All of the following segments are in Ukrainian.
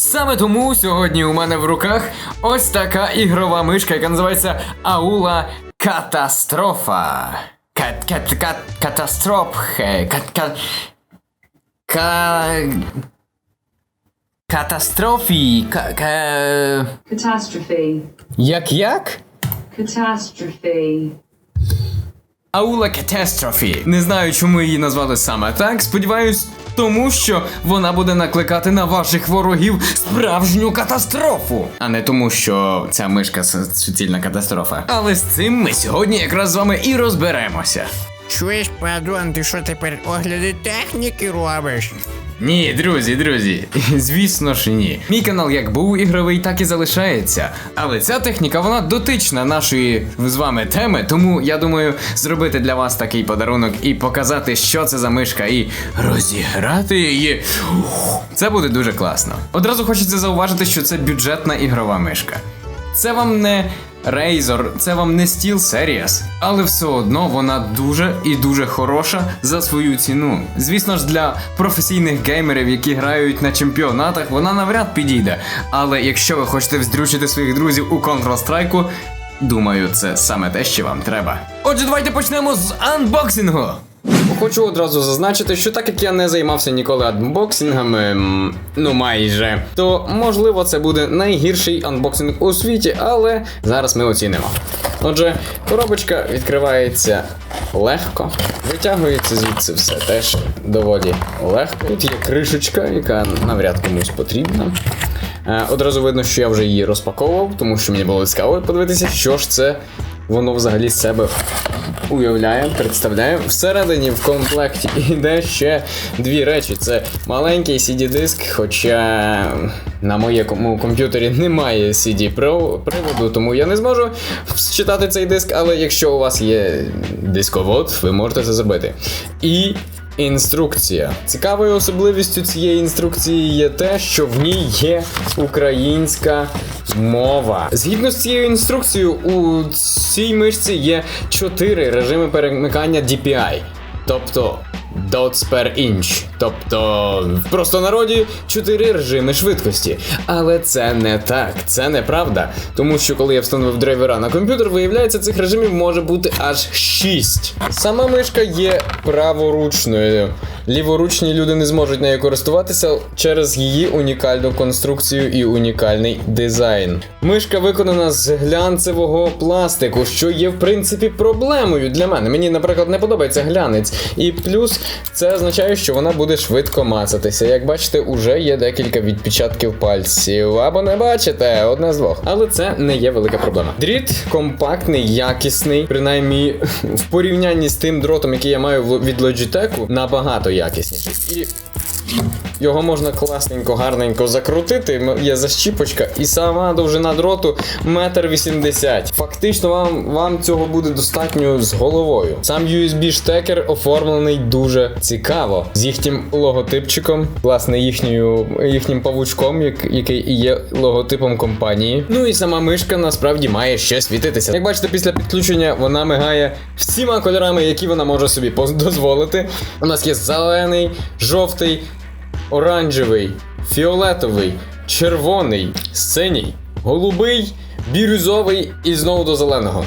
Саме тому сьогодні у мене в руках ось така ігрова мишка, яка називається Аула Катастрофа. Кат, кат, кат, катастрофе. Кат, кат, ка... Катастрофі. Ка, ка... Catastrophe. Як як? Catastrophe. Аула Catastrophe. Не знаю, чому її назвали саме так. Сподіваюсь, тому що вона буде накликати на ваших ворогів справжню катастрофу, а не тому, що ця мишка суцільна катастрофа. Але з цим ми сьогодні якраз з вами і розберемося. Чуєш, падон, ти що тепер огляди техніки робиш? Ні, друзі, друзі, звісно ж ні. Мій канал як був ігровий, так і залишається. Але ця техніка вона дотична нашої з вами теми, тому я думаю зробити для вас такий подарунок і показати, що це за мишка, і розіграти її. Це буде дуже класно. Одразу хочеться зауважити, що це бюджетна ігрова мишка. Це вам не Razer, це вам не Steel Series, але все одно вона дуже і дуже хороша за свою ціну. Звісно ж, для професійних геймерів, які грають на чемпіонатах, вона навряд підійде. Але якщо ви хочете вздрючити своїх друзів у Counter-Strike, думаю, це саме те, що вам треба. Отже, давайте почнемо з анбоксингу. Хочу одразу зазначити, що так як я не займався ніколи анбоксингами, ну майже, то можливо це буде найгірший анбоксинг у світі, але зараз ми оцінимо. Отже, коробочка відкривається легко, витягується звідси все теж доволі легко. Тут є кришечка, яка навряд комусь потрібна. Е, Одразу видно, що я вже її розпаковував, тому що мені було цікаво подивитися, що ж це воно взагалі з себе уявляє, представляє. Всередині в комплекті йде ще дві речі: це маленький CD-диск, хоча на моєму комп'ютері немає CD-приводу, тому я не зможу читати цей диск, але якщо у вас є дисковод, ви можете це зробити. І Інструкція. Цікавою особливістю цієї інструкції є те, що в ній є українська мова. Згідно з цією інструкцією, у цій мишці є чотири режими перемикання DPI. Тобто dots per inch. Тобто, в простонароді чотири режими швидкості. Але це не так, це неправда. Тому що коли я встановив драйвера на комп'ютер, виявляється, цих режимів може бути аж 6. Сама мишка є праворучною. Ліворучні люди не зможуть нею користуватися через її унікальну конструкцію і унікальний дизайн. Мишка виконана з глянцевого пластику, що є в принципі проблемою для мене. Мені, наприклад, не подобається глянець. І плюс це означає, що вона буде швидко мацатися. Як бачите, уже є декілька відпечатків пальців. Або не бачите, одне з двох. Але це не є велика проблема. Дріт компактний, якісний, принаймні в порівнянні з тим дротом, який я маю від Logitech, набагато якісніший. І його можна класненько, гарненько закрутити. Є защіпочка, і сама довжина дроту метр вісімдесят. Фактично, вам, вам цього буде достатньо з головою. Сам USB штекер оформлений дуже цікаво. З їхнім логотипчиком, власне, їхньою, їхнім павучком, як, який і є логотипом компанії. Ну і сама мишка насправді має ще світитися. Як бачите, після підключення вона мигає всіма кольорами, які вона може собі дозволити. У нас є зелений, жовтий, оранжевий, фіолетовий, червоний, синій, голубий, бірюзовий і знову до зеленого.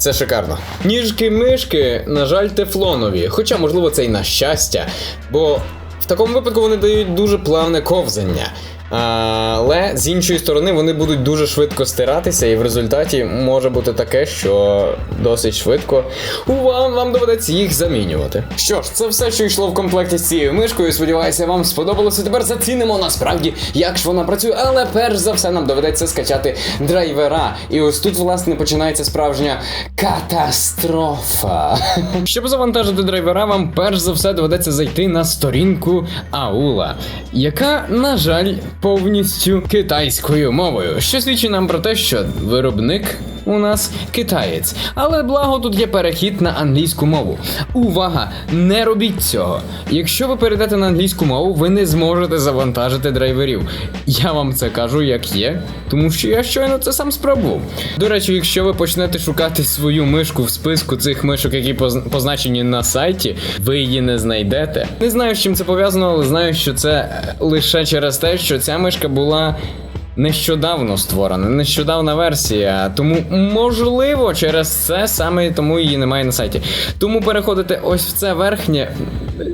Це шикарно. Ніжки мишки, на жаль, тефлонові. Хоча, можливо, це й на щастя, бо в такому випадку вони дають дуже плавне ковзання. Але з іншої сторони вони будуть дуже швидко стиратися, і в результаті може бути таке, що досить швидко вам, вам доведеться їх замінювати. Що ж, це все, що йшло в комплекті з цією мишкою. Сподіваюся, вам сподобалося. Тепер зацінимо насправді, як ж вона працює. Але перш за все нам доведеться скачати драйвера. І ось тут, власне, починається справжня катастрофа. Щоб завантажити драйвера, вам перш за все доведеться зайти на сторінку Аула, яка, на жаль, повністю китайською мовою, що свідчить нам про те, що виробник у нас китаєць. Але благо тут є перехід на англійську мову. Увага! Не робіть цього. Якщо ви перейдете на англійську мову, ви не зможете завантажити драйверів. Я вам це кажу як є, тому що я щойно це сам спробував. До речі, якщо ви почнете шукати свою мишку в списку цих мишок, які позначені на сайті, ви її не знайдете. Не знаю, з чим це пов'язано, але знаю, що це е, лише через те, що ця мишка була. Нещодавно створена, нещодавна версія. Тому можливо через це саме тому її немає на сайті. Тому переходите ось в це верхнє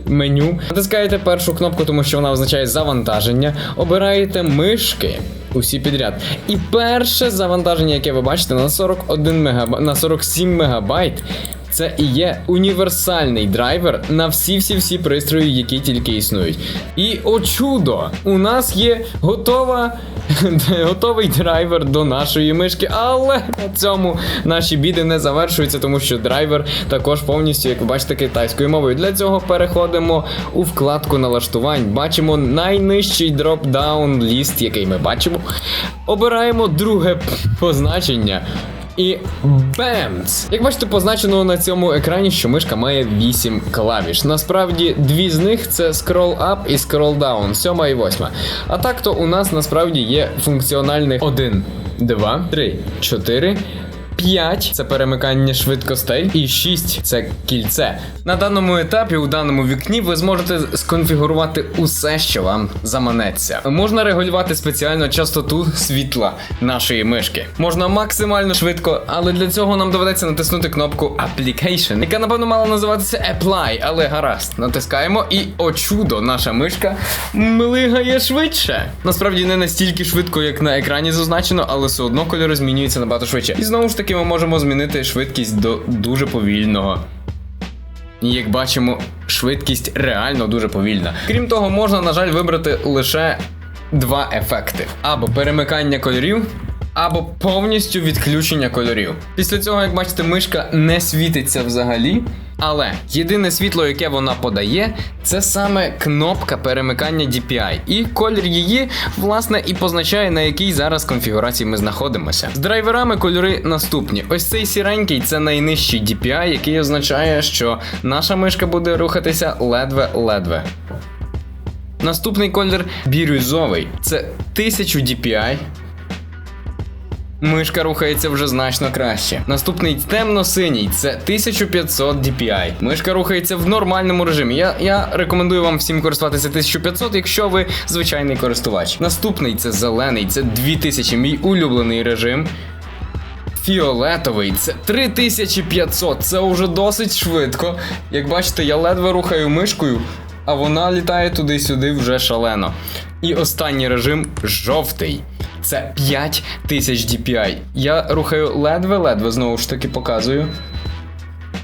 меню, натискаєте першу кнопку, тому що вона означає завантаження. Обираєте мишки. Усі підряд. І перше завантаження, яке ви бачите, на 41 мегабайт, на 47 мегабайт. Це і є універсальний драйвер на всі-всі-всі пристрої, які тільки існують. І о чудо! У нас є готова, готовий драйвер до нашої мишки, але на цьому наші біди не завершуються, тому що драйвер також повністю, як ви бачите, китайською мовою. Для цього переходимо у вкладку налаштувань. Бачимо найнижчий дроп-даун ліст, який ми бачимо. Обираємо друге позначення. І бемц! Як бачите, позначено на цьому екрані, що мишка має 8 клавіш. Насправді, дві з них це scroll up і scroll down, сьома і восьма. А так то у нас насправді є функціональних 1, 2, 3, 4. 5 це перемикання швидкостей, і 6 це кільце. На даному етапі, у даному вікні, ви зможете сконфігурувати усе, що вам заманеться. Можна регулювати спеціально частоту світла нашої мишки. Можна максимально швидко, але для цього нам доведеться натиснути кнопку Application, яка напевно мала називатися Apply, але гаразд. Натискаємо, і о чудо, наша мишка млигає швидше. Насправді не настільки швидко, як на екрані зазначено, але все одно кольори змінюються набагато швидше. І знову ж таки, ми можемо змінити швидкість до дуже повільного. І як бачимо, швидкість реально дуже повільна. Крім того, можна, на жаль, вибрати лише два ефекти: або перемикання кольорів, або повністю відключення кольорів. Після цього, як бачите, мишка не світиться взагалі. Але єдине світло, яке вона подає, це саме кнопка перемикання DPI. І колір її, власне, і позначає, на якій зараз конфігурації ми знаходимося. З драйверами кольори наступні. Ось цей сіренький це найнижчий DPI, який означає, що наша мишка буде рухатися ледве-ледве. Наступний колір бірюзовий. Це 1000 DPI. Мишка рухається вже значно краще. Наступний темно-синій це 1500 DPI. Мишка рухається в нормальному режимі. Я, я рекомендую вам всім користуватися 1500, якщо ви звичайний користувач. Наступний це зелений, це 2000, мій улюблений режим. Фіолетовий це 3500, це вже досить швидко. Як бачите, я ледве рухаю мишкою, а вона літає туди-сюди вже шалено. І останній режим жовтий. Це 5000 DPI. Я рухаю ледве-ледве, знову ж таки показую.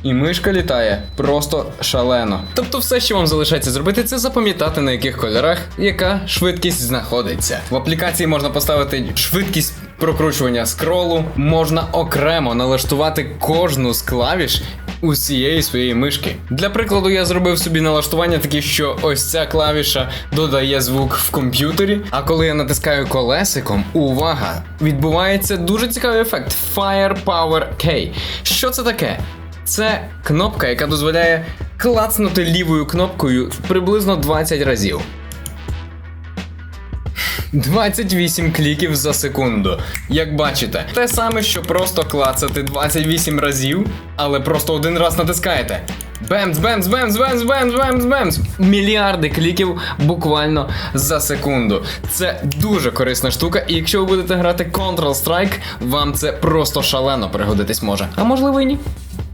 І мишка літає просто шалено. Тобто, все, що вам залишається зробити, це запам'ятати на яких кольорах яка швидкість знаходиться. В аплікації можна поставити швидкість прокручування скролу, можна окремо налаштувати кожну з клавіш усієї своєї мишки. Для прикладу, я зробив собі налаштування такі, що ось ця клавіша додає звук в комп'ютері. А коли я натискаю колесиком, увага! Відбувається дуже цікавий ефект Firepower K. Що це таке? Це кнопка, яка дозволяє клацнути лівою кнопкою приблизно 20 разів. 28 кліків за секунду. Як бачите, те саме, що просто клацати 28 разів, але просто один раз натискаєте. Бемс, бемс, бемс, бемс, бемс, бемс, бемс. Мільярди кліків буквально за секунду. Це дуже корисна штука, і якщо ви будете грати Counter-Strike, вам це просто шалено пригодитись може. А можливо і ні.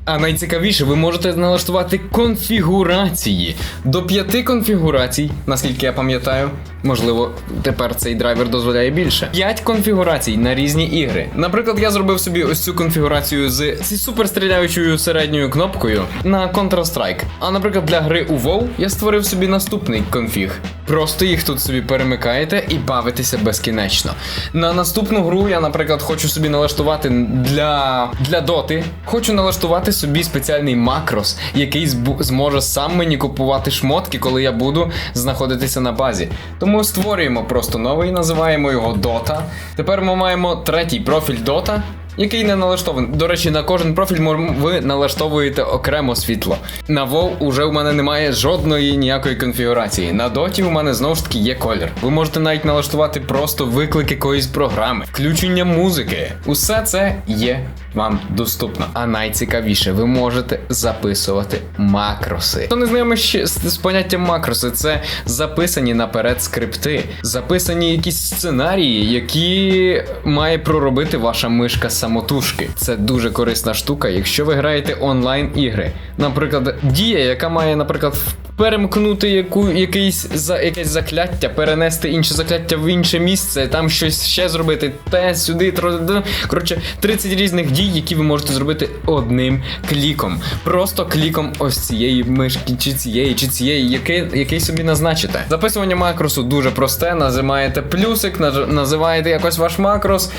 А найцікавіше, ви можете налаштувати конфігурації до п'яти конфігурацій, наскільки я пам'ятаю. Можливо, тепер цей драйвер дозволяє більше. П'ять конфігурацій на різні ігри. Наприклад, я зробив собі ось цю конфігурацію з, суперстріляючою середньою кнопкою на Counter-Strike. А наприклад, для гри у WoW я створив собі наступний конфіг. Просто їх тут собі перемикаєте і бавитеся безкінечно. На наступну гру я, наприклад, хочу собі налаштувати для, для доти. Хочу налаштувати собі спеціальний макрос, який зможе сам мені купувати шмотки, коли я буду знаходитися на базі. Тому створюємо просто новий, називаємо його Dota. Тепер ми маємо третій профіль Dota. який не налаштований. До речі, на кожен профіль ви налаштовуєте окремо світло. На WoW уже в мене немає жодної ніякої конфігурації. На доті у мене знову ж таки є колір. Ви можете навіть налаштувати просто виклик якоїсь програми, включення музики. Усе це є вам доступно. А найцікавіше, ви можете записувати макроси. Хто не знайомий з поняттям макроси, це записані наперед скрипти, записані якісь сценарії, які має проробити ваша мишка самотужки. Це дуже корисна штука, якщо ви граєте онлайн ігри. Наприклад, дія, яка має, наприклад, перемкнути яку, якийсь, за, якесь закляття, перенести інше закляття в інше місце, там щось ще зробити, те, сюди, тро- коротше, 30 різних дій, які ви можете зробити одним кліком. Просто кліком ось цієї мишки, чи цієї, чи цієї, який, який собі назначите. Записування макросу дуже просте, називаєте плюсик, називаєте якось ваш макрос,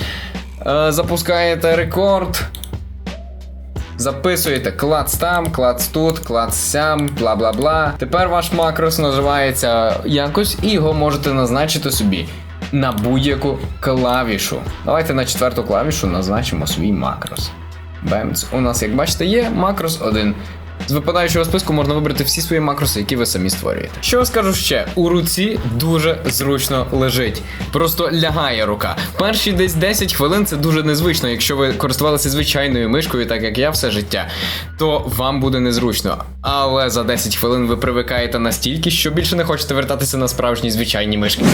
е, запускаєте рекорд. Записуєте клац там, клац тут, клац сям, бла бла бла. Тепер ваш макрос називається якось, і його можете назначити собі на будь-яку клавішу. Давайте на четверту клавішу назначимо свій макрос. Бемц. У нас, як бачите, є макрос 1. З випадаючого списку можна вибрати всі свої макроси, які ви самі створюєте. Що скажу ще? У руці дуже зручно лежить. Просто лягає рука. Перші десь 10 хвилин це дуже незвично. Якщо ви користувалися звичайною мишкою, так як я все життя, то вам буде незручно. Але за 10 хвилин ви привикаєте настільки, що більше не хочете вертатися на справжні звичайні мишки.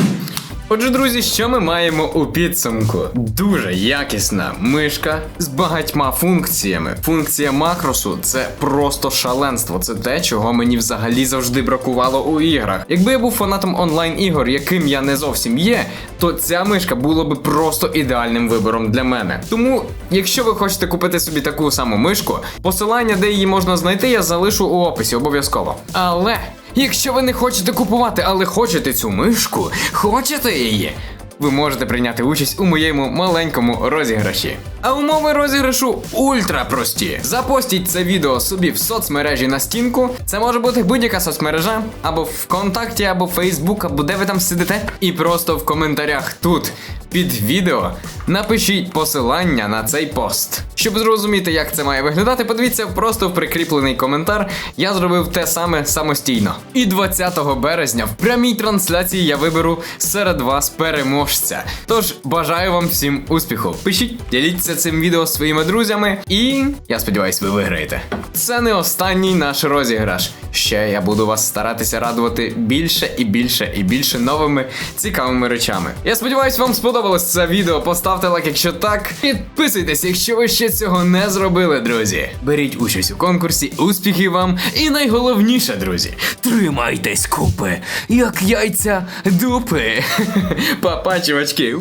Отже, друзі, що ми маємо у підсумку? Дуже якісна мишка з багатьма функціями. Функція макросу це просто шаленство. Це те, чого мені взагалі завжди бракувало у іграх. Якби я був фанатом онлайн ігор, яким я не зовсім є, то ця мишка була би просто ідеальним вибором для мене. Тому, якщо ви хочете купити собі таку саму мишку, посилання, де її можна знайти, я залишу у описі обов'язково. Але. Якщо ви не хочете купувати, але хочете цю мишку, хочете її. Ви можете прийняти участь у моєму маленькому розіграші. А умови розіграшу ультра прості. Запостіть це відео собі в соцмережі на стінку. Це може бути будь-яка соцмережа, або ВКонтакті, або Фейсбук, або де ви там сидите. І просто в коментарях тут під відео напишіть посилання на цей пост. Щоб зрозуміти, як це має виглядати, подивіться просто в прикріплений коментар. Я зробив те саме самостійно. І 20 березня в прямій трансляції я виберу серед вас переможця. Тож бажаю вам всім успіху. Пишіть, діліться цим відео своїми друзями, і я сподіваюсь, ви виграєте. Це не останній наш розіграш. Ще я буду вас старатися радувати більше і більше і більше новими цікавими речами. Я сподіваюсь, вам сподобалось це відео. Поставте лайк, якщо так. Підписуйтесь, якщо ви ще цього не зробили, друзі. Беріть участь у конкурсі, успіхів вам. І найголовніше, друзі, тримайтесь купи, як яйця дупи. Папа, чувачки.